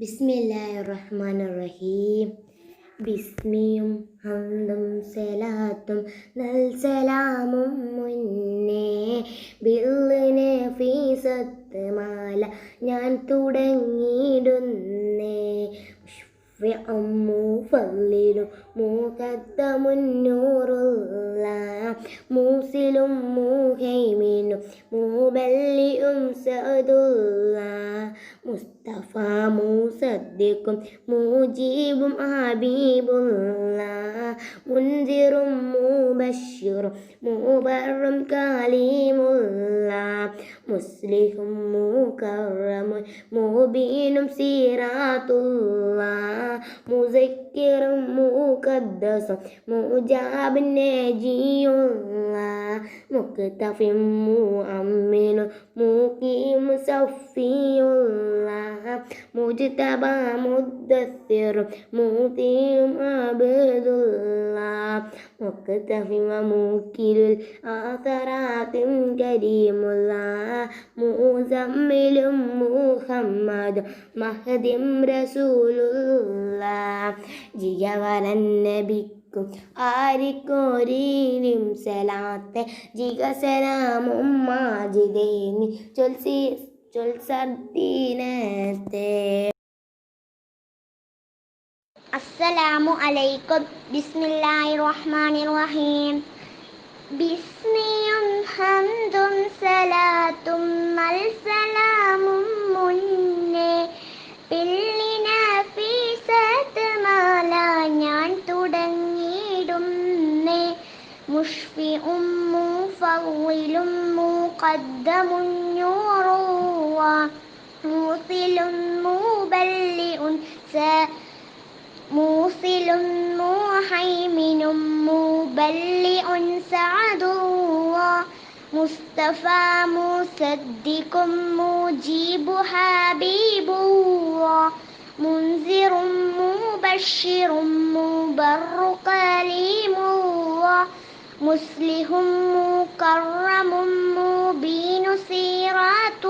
ബിസ്മില്ലാഹിർ റഹ്മാനിർ റഹീം ബിസ്മിയും ഹന്തും സലാത്തും നൽസലാമും മുന്നേ. ബില്ലിനെ ഫീസത്ത് മാല ഞാൻ തുടങ്ങിയിടുന്നേ. ഫല്ലിലും മൂക്കത്തമുന്നൂറുള്ള മൂസിലും മൂഹൈമിനും മൂബല്ലിയും സദുള്ള മുസ്തഫ മൂസദ്ദിക്കും മൂജീബും ഹബീബുള്ള മുൻസിറും മൂബഷിറും മൂബറും കാലീമുള്ള മുസ്ലിഹും മൂക്കറമും മൂബീനും സീറാത്തുള്ള മുസക്കിറും മൂക്കദ്ദസും മൂജാബിൻ നജിയുള്ള മുക്തഫിം മൂഅമ്മിനും മൂക്കീം സഫിയുള്ള. മുജ്തബ മുദ്ദസ്സിറും മൂത്തിയും അബ്ദുള്ള. മുക്തഫിം മൂക്കിലുൽ ആസറാത്തിൻ കരീമുള്ള. മൂസമ്മിലും മുഹമ്മദ് മഹദിം റസൂലുള്ള. ജിഗവരൻ നബിക്കും ആരിക്കോരീലും സലാത്തെ ജിഗസലാമും മാജിദേനി ചൊൽസി ചൊൽസദ്ദീനത്തെ. അസ്സലാമു അലൈക്കും. ബിസ്മില്ലാഹി റഹ്മാനി റഹീം ബിസ്മിയും ഹന്തും സലാത്തും മൽസലാമും മുന്നേ. മുഷ്ഫിഉം മുഫവ്വിലും മുഖദ്ദമുന്നൂറുവ മൂസിലും മുബല്ലിഉൻ സ മൂസിലും മൂഹൈമിനും മൂബല്ലിഉൻ സഅദുവ മുസ്തഫ മുസദ്ദിഖും മുജീബു ഹബീബുവ മുൻസിറും മുബഷിറും മുബറു കലീമുവ مسلم مكرم مبين سيرات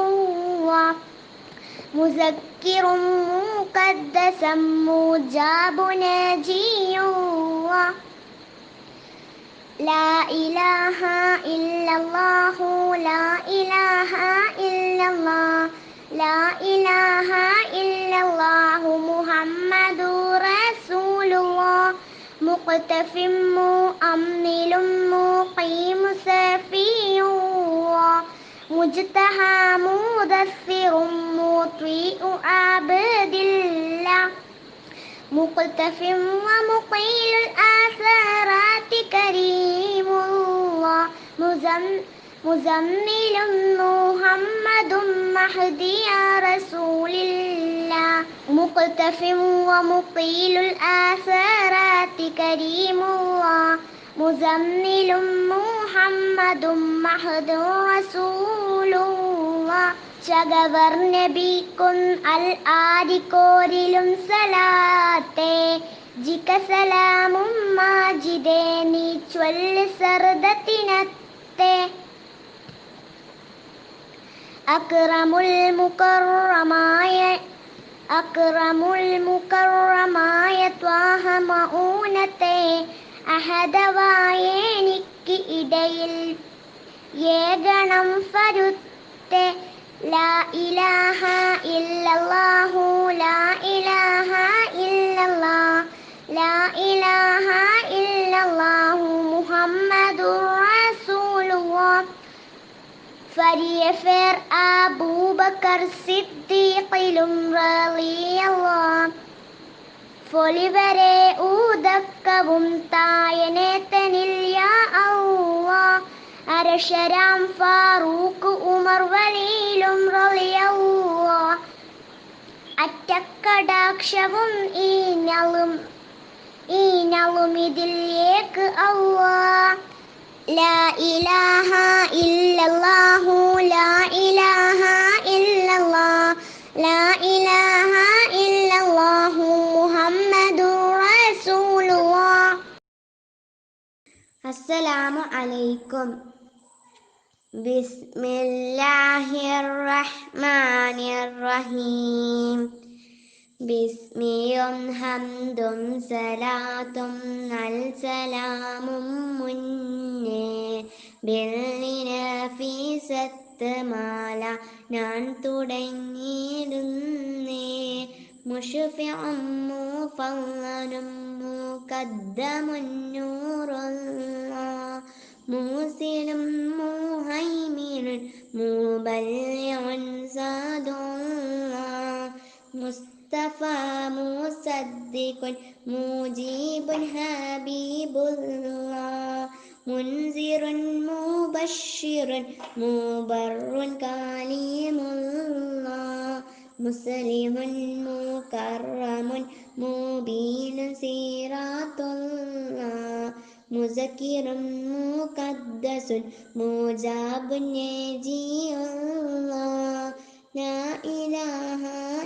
مذكر مقدس مجاب ناجي لا إله إلا الله لا إله إلا الله لا إله إلا مقتف مؤمل مقيم سفي مجتهى مدثر مطيء عبد الله مقتف ومقيل الآثارات كريم الله مزم مزمل മുസമ്മിലും മുഹമ്മദും മഹദിയ റസൂലില്ല. മുഖ്തഫിം വമുഖീലുൽ ആസറാത്തി കരീമുള്ള മുസമ്മിലും മുഹമ്മദും മഹദു റസൂലുള്ള ശകവർ നബിക്കും അൽ ആരിക്കോരിലും സലാത്തെ. ജിക സലാമും മാജിദേ നീ ചൊല്ല് സർദത്തിനത്തെ. അക്രമുൽ മുക്കറമായ അക്രമുൽ മുക്കറമായ ത്വാഹ മൗനത്തെ അഹദവായെനിക്ക് ഇടയിൽ. ഏകണം ഫരുത്തെ ലാ ഇലാഹ ഇല്ലല്ലാഹു ലാ ഇലാഹ ഇല്ലല്ലാ ലാ ഇലാഹ ഫരിയഫേർ അബൂബക്കർ സിദ്ദീഖിലും ഫൊലിവരെ ഊതക്കവും തായനേത്തനിൽ യാ ഔവ അരശരാം ഫാറൂഖ് ഉമർ വലിയിലും റളിയല്ലാഹ് അറ്റക്കടാക്ഷവും ഈ നളും لا إله إلا الله لا إله إلا الله لا إله إلا الله محمد رسول الله. السلام عليكم. بسم الله الرحمن الرحيم. ബിസ്മിയും ഹംദും സലാത്തും നൽ സലാമും മുന്നേ. ഫീസത്ത് മാല ഞാൻ തുടങ്ങിയിടുന്നേ. മുഷഫിയും മൂഫങ്ങനും മൂക്കദ്ദമുന്നൂറുള്ള മൂസിലും മൂഹൈമീനും മൂബല്യൻ സാദുള്ള مصطفى مصدق مجيب حبيب الله منذر مبشر مبر كريم الله مسلم مكرم مبين سيرات الله مذكر مقدس مجاب نجي الله لا إله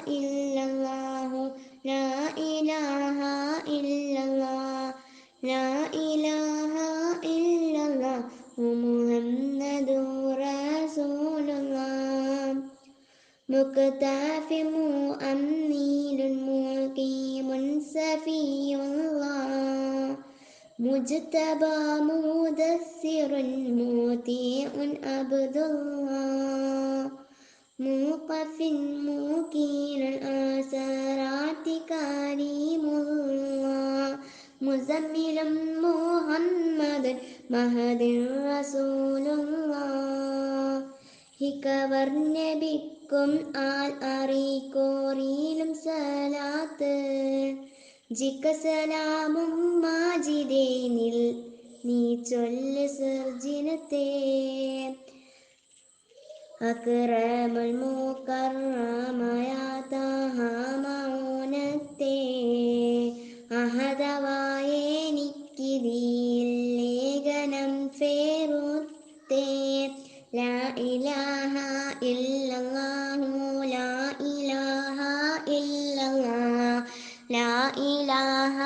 إلا إلله. لا إله إلا إلله. لا إله إلا إلله. محمد رسول الله. مكتاف مؤمل مقيم سفي الله. مجتبى مدثر مطيع عبد الله. موقف موكيل الآثارات كريم الله مزمل محمد مهد رسول الله ഹിക്കവർ നബിക്കും ആൽ അറിക്കോറിയിലും സലാത്ത് ജിക്ക സലാമും മാജിദേനിൽ നീ ചൊല്ല് സർജിനത്തെ അക്രമൽ മൂക്കർമായ മൗനത്തെ അഹതവായെനിക്കിതിൽ ലേഖനം ഫേറുത്തേ. ലാ ഇലാഹ ഇല്ലല്ലാഹു ലാ ഇലാഹ ഇല്ലല്ലാഹ ലാ ഇലാഹ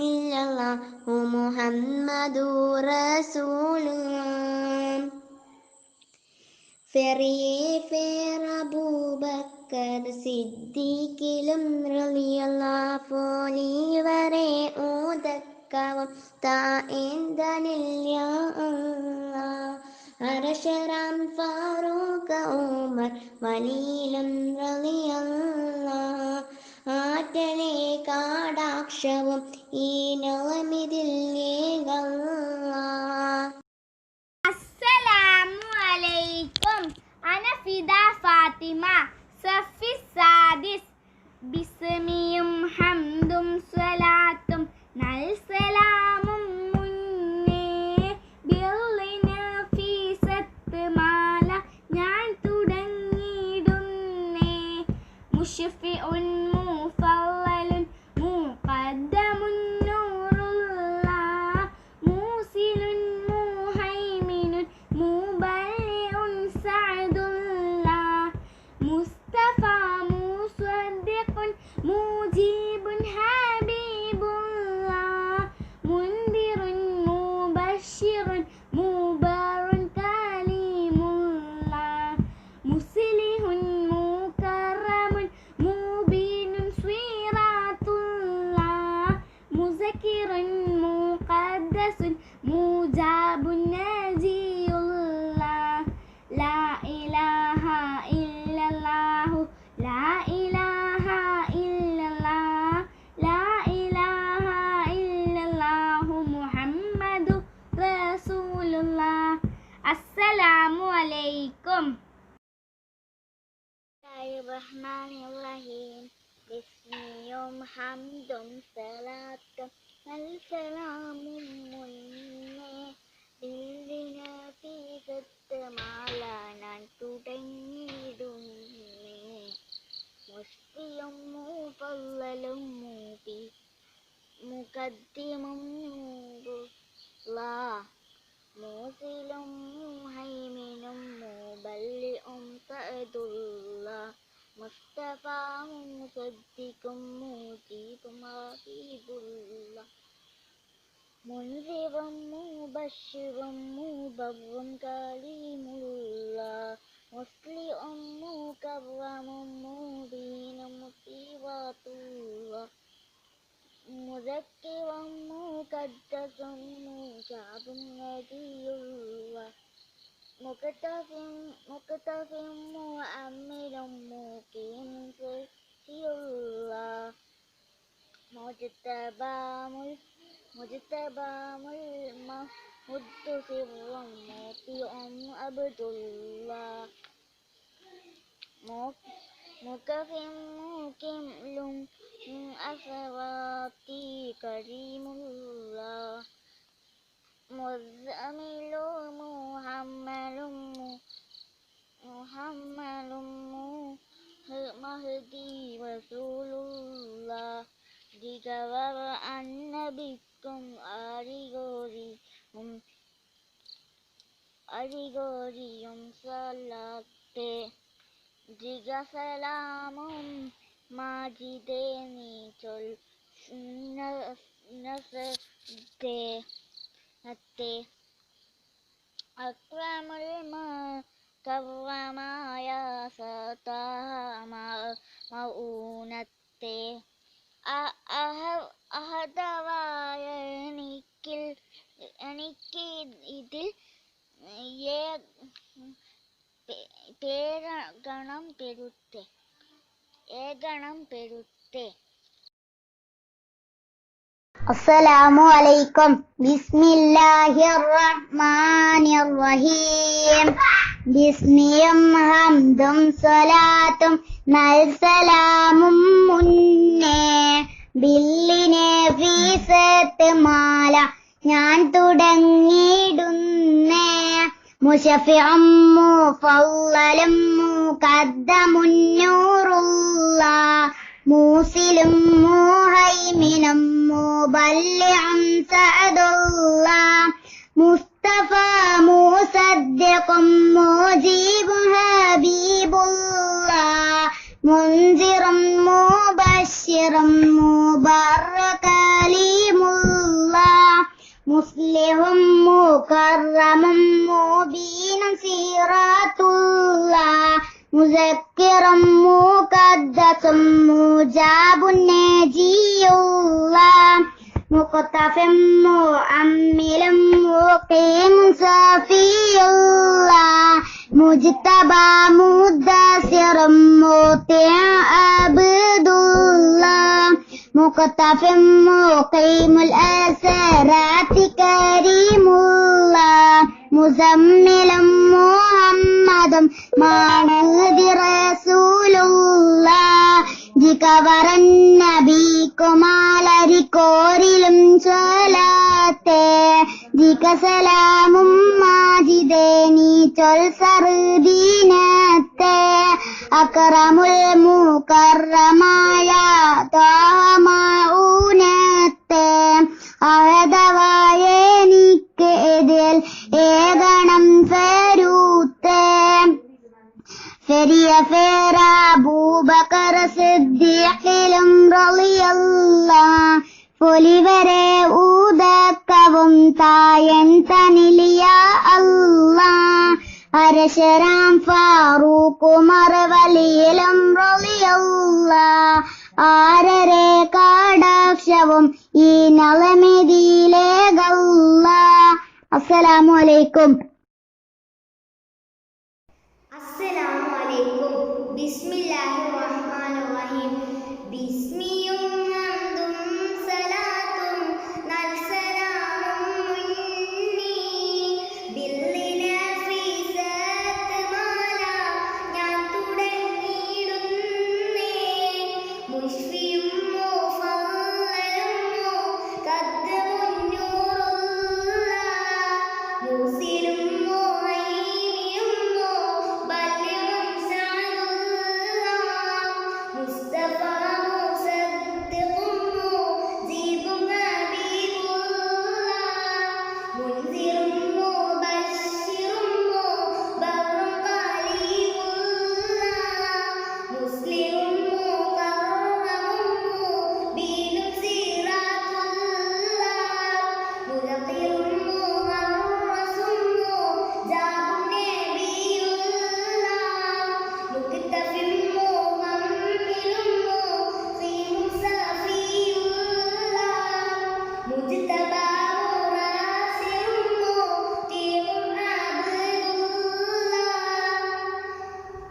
ഇല്ലല്ലാഹു മുഹമ്മദു റസൂലുള്ളാഹ് ഫെറിയെ ഫേർ സിദ്ദീഖിലും റളിയല്ലാഫോലീവരെ വരെ ഊതക്കവും താഇന്തനില്ല അരശരാം ഫാറൂഖ് ഉമർ വലിയിലും റളിയല്ല ആറ്റലെ കാടാക്ഷവും ഈ നവമിതിൽ ഏകല്ലാഹ് അസ്സലാമു അലൈക്കും അനഫിദ ഫാത്തിമ സഫി സാദിസ്. ബിസ്മിയും ഹംദും സ്വലാത്തും നൽ സലാമും മുന്നേ ബില്ലിന് ഫീസത്ത് മാല ഞാൻ തുടങ്ങിയിടുന്നേ. മുഷഫിഉൻ മുഫല്ലലുൻ عزيل مهيمن مبلئ فأد الله مصطفى مصدق مجيب رقيب الله منذر مبشر مبر كريم الله مسلئ مكرم مبين مصيبة الله مذكر مقدس مجاب نبي الله مكتف مكتف مؤمل مقيم سفي الله مجتبى مل- مجتبى مد سرا مطيع عبد الله مكف مكمل من أسراتي كريم الله مزمل محمل محمل مهدي رسول الله digawar annabikum arigoriyum arigoriyum salate diga salamun മാജിദേ നീ ചൊൽ അക്രമുൽ കവമായ മൗനത്തെ. അഹതവായ എനിക്കിൽ എനിക്ക് ഇതിൽ ഏ- പേരഗണം പെരുത്തെ. ഏഗണം പെരുത്തെ. അസ്സലാമു അലൈക്കും. ബിസ്മില്ലാഹിർ റഹ്മാനിർ റഹീം ബിസ്മിയും ഹംദും സ്വലാത്തും നൽസലാമും മുന്നേ. ബില്ലിനെ ഫീസത്ത് മാല ഞാൻ തുടങ്ങിയിടുന്നേ. മുഷഫിഉം മുഫല്ലലും മുഖദ്ദമുന്നൂറുള്ള മൂസിലും മുഹൈമിനും മുബല്ലിഉം സഅദുള്ള മുസ്തഫ മുസദ്ദിഖും മുജീബ് ഹബീബുള്ള മുൻസിറും മുബശ്ശിറും മുബറക കലീമുള്ള മുസ്ലിഹും മുകറമും മുബീനും സീറാത്തുള്ള. മുസക്കിറും മുഖദ്ദസും മുജാബുൻ നജിയുള്ള. മുഖത്തഫും മുഅമ്മിലും മുഖീം സഫിയുള്ള. മുജ്തബ മുദ്ദസിറും മുത്തിയ അബ്ദുള്ള. مقتف مقيم الأسرات كريم الله مزمل محمد معهد رسول الله ജിക്കവർ നബിക്കുമാലരിക്കോരിലും സ്വലാത്തെ ജിക സലാമും മാജിദേ നീ ചൊൽ സർദീനത്തെ അക്രമുൽ മുക്കറമായ താമൂനത്തെ അരശരാം ഫാറൂഖുമർ വലിയിലും റളിയല്ല ആരരെ കാടാക്ഷവും ഈ നളമെതിയിലേകല്ല അസ്സലാമു അലൈക്കും അസ്സലാമു അലൈക്കും ബിസ്മില്ലാഹിർ റഹ്മാനിർ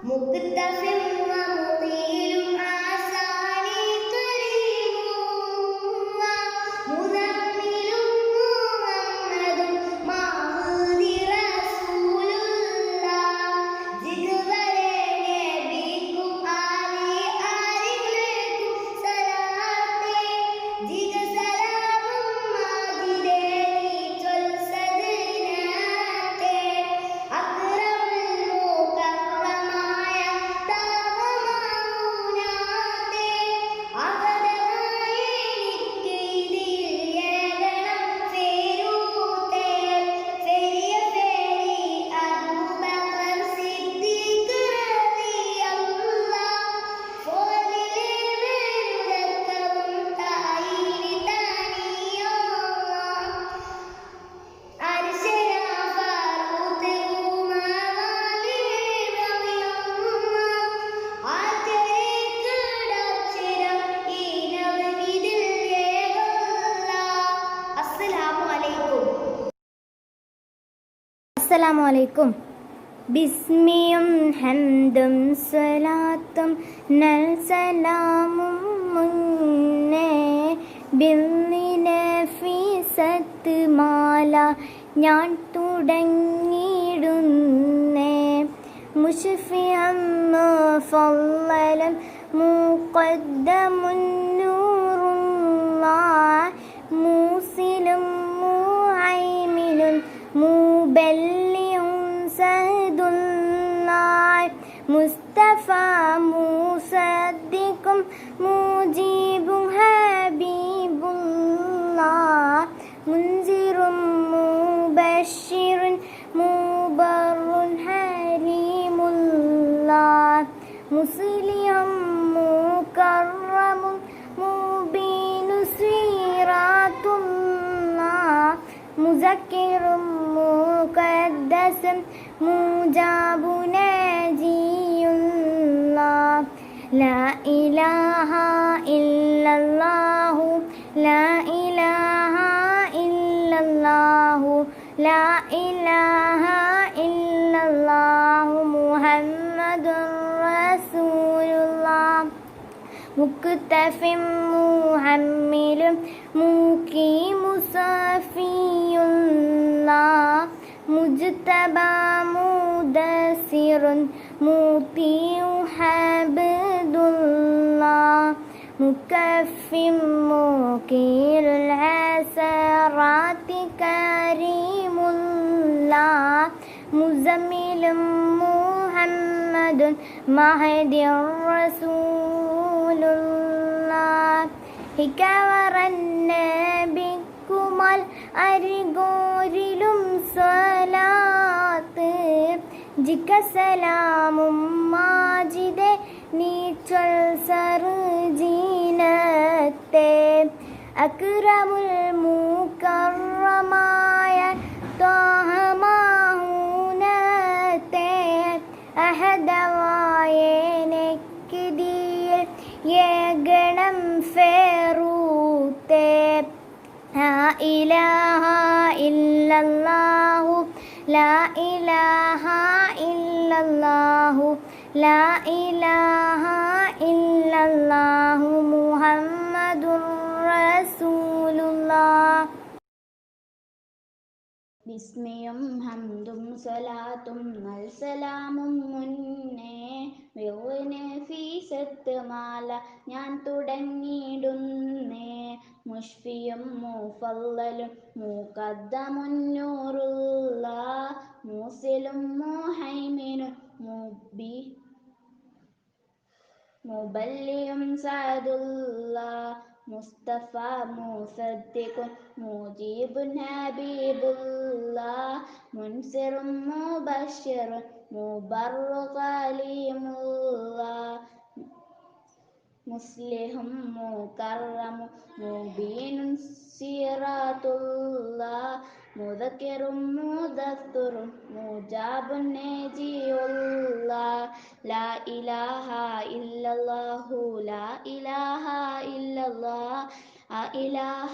मुक्त അസ്സലാമു അലൈക്കും ബിസ്മിയും ഹംദും സ്വലാത്തും നൽ സലാമും മുന്നേ മാല ഞാൻ തുടങ്ങിയിടുന്നേ. മുഷഫിയം ഫല്ലലം മുഖദ്ദമുന്നൂറുള്ള മൂസിലും മൂഐമിനും മൂബല്ലിയും മൂസദ്ദിഖും മുജീബും ഹബീബുള്ള മുൻസിറും മുബഷിറുൻ മുബറുൻ ഹരീമുള്ള മുസ്ലിം മുകറമും മുബീനു സ്വീറാത്തുള്ള മുസക്കിറും മുഖദ്ദസും മുജാബു ലാ ഇലാഹ ഇല്ലല്ലാഹു ലാ ഇലാഹ ഇല്ലല്ലാഹു ലാ ഇലാഹ ഇല്ലല്ലാഹു മുഹമ്മദുർ റസൂലുള്ളാഹ് മുക്തഫിം മുഹമ്മിലും മൂക്കി മുസാഫിയുള്ള മുജ്തബ മുദസിറുൻ മൂത്തിയു ഹബദുള്ള മുക്കഫിം മുക്കീലുൽ ഹസറാത്തി കരീമുള്ള മുസമ്മിലും മുഹമ്മദുൻ മഹദി റസൂലുള്ള ഹിക്കവറന്നബിക്കുമാൽ അരികോരിലും സ്വലാത്ത്. ജിക്കസലാമും മാജിദെ നീച്ചൽ സർജീനത്തെ അക്രമുൽ മൂക്കറമായ ത്വാഹമാഹൂനത്തെ അഹദവായനെക്കിതിയിൽ ഗണം ഫേറൂത്തെ ഇലാഹ ഇല്ലല്ലാഹു. ലാ ഇലാഹ ഇല്ലല്ലാഹു. ലാ ഇലാഹ ഇല്ലല്ലാഹു മുഹമ്മദുർ ബിസ്മിയും ഹംദും സ്വലാത്തും നൽസലാമും മുന്നേ. വെറുവിന് ഫീസത്ത് മാല ഞാൻ തുടങ്ങിയിടുന്നേ. മുഷ്ഫിയും മൂഫല്ലലും മൂക്കദ്ദമുന്നൂറുള്ള മൂസിലും മൂഹൈമിനും മുബി മുബല്ലിയും സഅദുള്ള മുസ്തഫ മുസദ്ദിഖുൻ മുജീബുൻ ഹബീബുള്ള മുൻസിറും മുബഷിറുൻ മുബറു مذكر مدثر مجاب نجي الله لا إله إلا الله لا إله إلا الله لا إله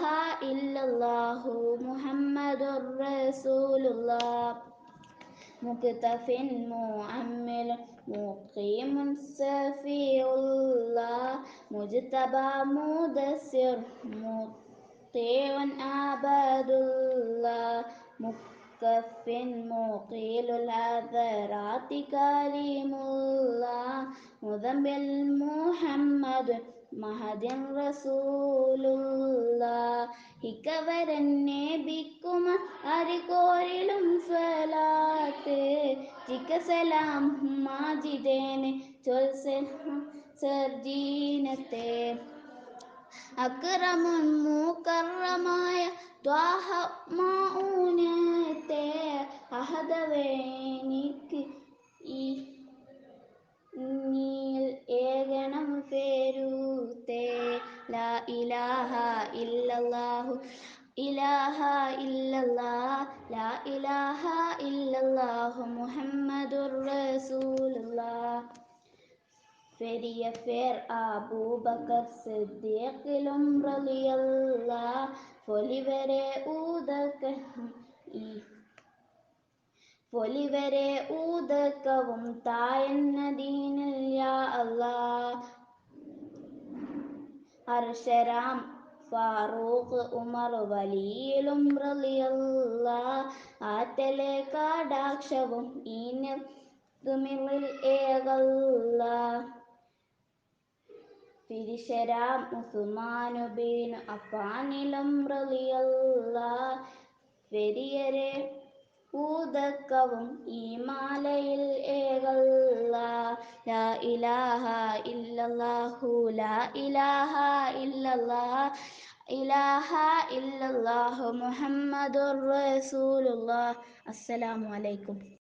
إلا الله محمد رسول الله مكتف مؤمل مقيم سفي الله مجتبى مدسر مطلع مطيع عبد الله مكف مقيل العذرات كريم الله مذنبل محمد മഹദ റസൂലുള്ള ഹിക്കവരന്നെ ബിക്കുമ അരികോരിലും സ്വലാത്ത് ജിക്കസലാം മാജിദേനെ ചൊൽസലാം സർജീനത്തെ അക്രമുൻ മൂക്കറമായ ത്വാഹ മൗനത്തെ അഹദവേനിക്ക് ഈ നീൽ ഏകണം പേരൂത്തേ. ലാ ഇലാഹ ഇല്ലല്ലാഹു. ഇലാഹ ഇല്ലല്ലാ. ലാ ഇലാഹ ഇല്ലല്ലാഹു മുഹമ്മദുർ റസൂലുള്ളാഹ് പെരിയ ഫേർ അബൂബക്കർ സിദ്ദീഖിലും റളിയല്ലാഹ് പൊലിവരെ ഊതക്ക ഈ പൊലിവരെ ഊതക്കവും യാ അല്ലാ അർഷരാം ഫാറൂഖ് ഉമർ വലിയിലും റളിയല്ല ആറ്റലെ കാടാക്ഷവും ഈ നിർത്തുമിളിൽ ഏകല്ല പിരിശരാം ഉസ്മാനുബീൻ അഫാനിലം റളിയല്ല പെരിയരെ ഊതക്കവും ഈ മാലയിൽ ഏകല്ല ലാ ഇലാഹ ഇല്ലല്ലാഹു ലാ ഇലാഹ ഇല്ലല്ലാ ഇലാഹ ഇല്ലല്ലാഹു മുഹമ്മദുർ റസൂലുള്ളാഹ്. അസ്സലാമു അലൈക്കും.